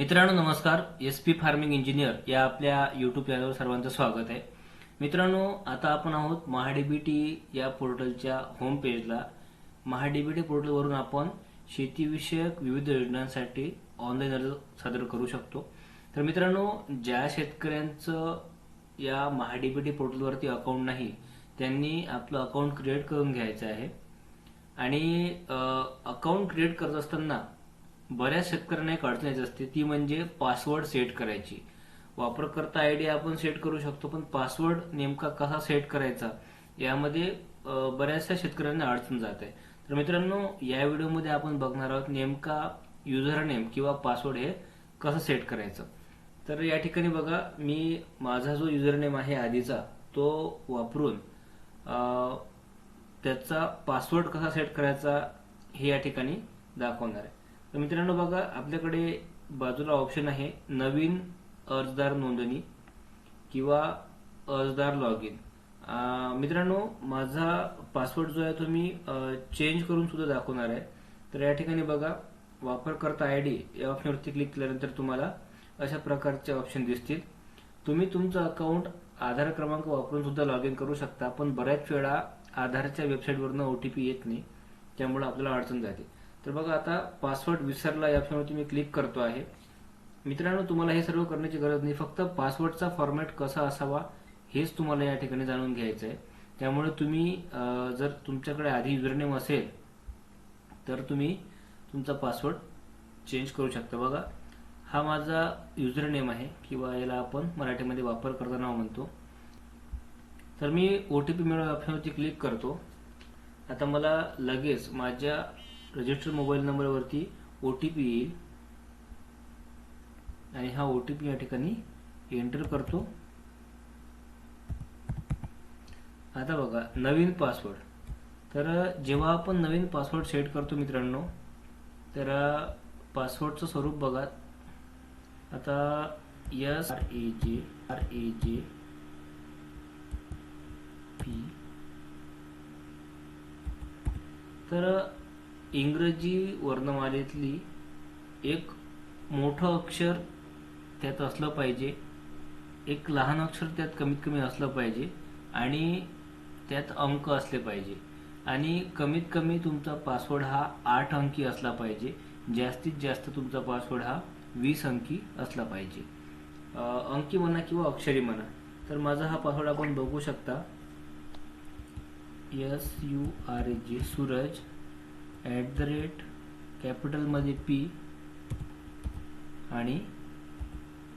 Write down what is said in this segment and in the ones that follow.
मित्रांनो नमस्कार. S P farming engineer या आपल्या युट्यूब चॅनलवर सर्वांचं स्वागत आहे. मित्रांनो आता आपण आहोत महाडीबीटी या पोर्टलच्या होम पेजला महाडीबीटी पोर्टलवरून आपण शेतीविषयक विविध योजनांसाठी ऑनलाईन अर्ज सादर करू शकतो. तर मित्रांनो ज्या शेतकऱ्यांचं या महाडीबीटी पोर्टलवरती अकाउंट नाही त्यांनी आपलं अकाउंट क्रिएट करून घ्यायचं आहे. आणि अकाउंट क्रिएट करत असताना बऱ्याच शेतकऱ्यांना एक अडचणीच असते ती म्हणजे पासवर्ड सेट करायची. वापरकर्ता आय डी आपण सेट करू शकतो पण पासवर्ड नेमका कसा सेट करायचा? यामध्ये बऱ्याचशा शेतकऱ्यांना अडचण जात. आहे तर मित्रांनो या व्हिडिओमध्ये आपण बघणार आहोत नेमका युजर नेम किंवा पासवर्ड हे कसं सेट करायचं. तर या ठिकाणी बघा मी माझा जो युजर नेम आहे आधीचा तो वापरून त्याचा पासवर्ड कसा सेट करायचा हे या ठिकाणी दाखवणार आहे. तर मित्रांनो बघा आपल्याकडे बाजूला ऑप्शन आहे नवीन अर्जदार नोंदणी किंवा अर्जदार लॉग इन मित्रांनो माझा पासवर्ड जो आहे तो मी चेंज करून सुद्धा दाखवणार आहे. तर या ठिकाणी बघा वापरकर्ता आय डी या ऑप्शनवरती क्लिक केल्यानंतर तुम्हाला अशा प्रकारचे ऑप्शन दिसतील. तुम्ही तुमचं अकाउंट आधार क्रमांक वापरून सुद्धा लॉग इन करू शकता पण बऱ्याच वेळा आधारच्या वेबसाईटवरनं ओटीपी येत नाही त्यामुळे आपल्याला अडचण जाते. तर बघा आता पासवर्ड विसरला या ऑप्शनवरती मी क्लिक करतो आहे. मित्रांनो तुम्हाला हे सर्व करण्याची गरज नाही. फक्त पासवर्डचा फॉर्मॅट कसा असावा हेच तुम्हाला या ठिकाणी जाणून घ्यायचं आहे. त्यामुळे तुम्ही जर तुमच्याकडे आधी युजरनेम असेल तर तुम्ही तुमचा पासवर्ड चेंज करू शकता. बघा हा माझा युजरनेम आहे किंवा याला आपण मराठीमध्ये वापर करताना म्हणतो. तर मी ओ टी पी मिळवा ऑप्शनवरती क्लिक करतो. आता मला लगेच माझ्या रजिस्टर मोबाईल नंबरवरती ओ टी पी येईल. आणि हा ओ टी पी या ठिकाणी एंटर करतो. आता बघा नवीन पासवर्ड तर जेव्हा आपण नवीन पासवर्ड सेट करतो मित्रांनो तर पासवर्डचं स्वरूप बघा. आता यस आर ए जे आर ए जे पी तर इंग्रजी वर्णमालेतली एक मोठं अक्षर त्यात असलं पाहिजे. एक लहान अक्षर त्यात कमीत कमी असलं पाहिजे आणि त्यात अंक असले पाहिजे. आणि कमीत कमी तुमचा पासवर्ड हा आठ अंकी असला पाहिजे. जास्तीत जास्त तुमचा पासवर्ड हा वीस अंकी असला पाहिजे. अंकी म्हणा किंवा अक्षरी म्हणा तर माझा हा पासवर्ड आपण बघू शकता. S U R A G Suraj. At the rate कॅपिटलमध्ये पी आणि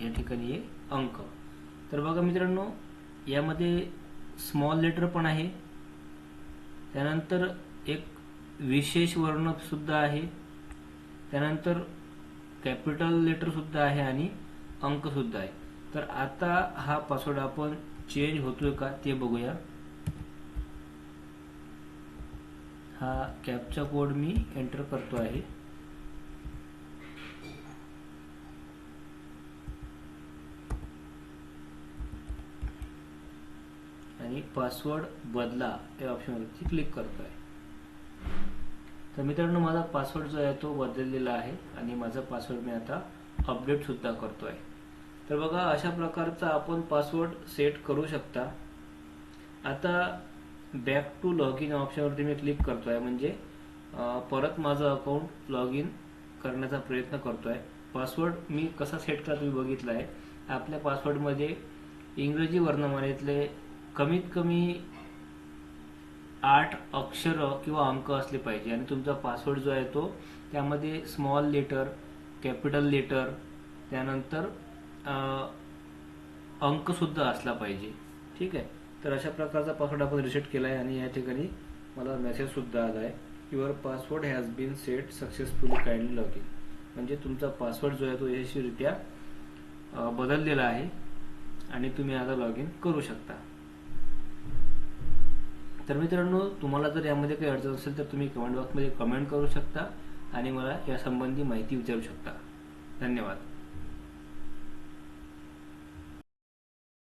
या ठिकाणी आहे अंक. तर बघा मित्रांनो यामध्ये स्मॉल लेटर पण आहे. त्यानंतर एक विशेष वर्ण सुद्धा आहे. त्यानंतर कॅपिटल लेटर सुद्धा आहे आणि अंक सुद्धा आहे. तर आता हा पासवर्ड आपण चेंज होतोय का ते बघूया. हा कॅबचा कोड मी एंटर करतो आहे. आणि पासवर्ड बदला या ऑप्शनवरती क्लिक करतो आहे तर मित्रांनो माझा पासवर्ड जो आहे तो बदललेला आहे आणि माझा पासवर्ड मी आता अपडेट सुद्धा करतो आहे तर बघा अशा प्रकारचा आपण पासवर्ड सेट करू शकता. आता बॅक टू लॉग इन ऑप्शनवरती मी क्लिक करतो आहे म्हणजे परत माझं अकाउंट लॉग इन करण्याचा प्रयत्न करतो आहे पासवर्ड मी कसा सेट करा तुम्ही बघितला आहे आपल्या पासवर्डमध्ये इंग्रजी वर्णमालेतले कमीत कमी आठ अक्षर किंवा अंक असले पाहिजे. आणि तुमचा पासवर्ड जो आहे तो त्यामध्ये स्मॉल लेटर कॅपिटल लेटर त्यानंतर अंकसुद्धा असला पाहिजे. ठीक आहे? तर अशा प्रकारचा पासवर्ड आपण रिसेट केला आहे आणि या ठिकाणी मला मेसेज सुद्धा आला आहे your password has been set successfully kindly log in म्हणजे तुमचा पासवर्ड जो आहे तो यशस्वीरित्या बदललेला आहे आणि तुम्ही आता लॉग इन करू शकता. तर मित्रांनो तुम्हाला जर यामध्ये काही अडचण असेल तर तुम्ही कमेंट बॉक्समध्ये कमेंट करू शकता आणि मला यासंबंधी माहिती विचारू शकता. धन्यवाद.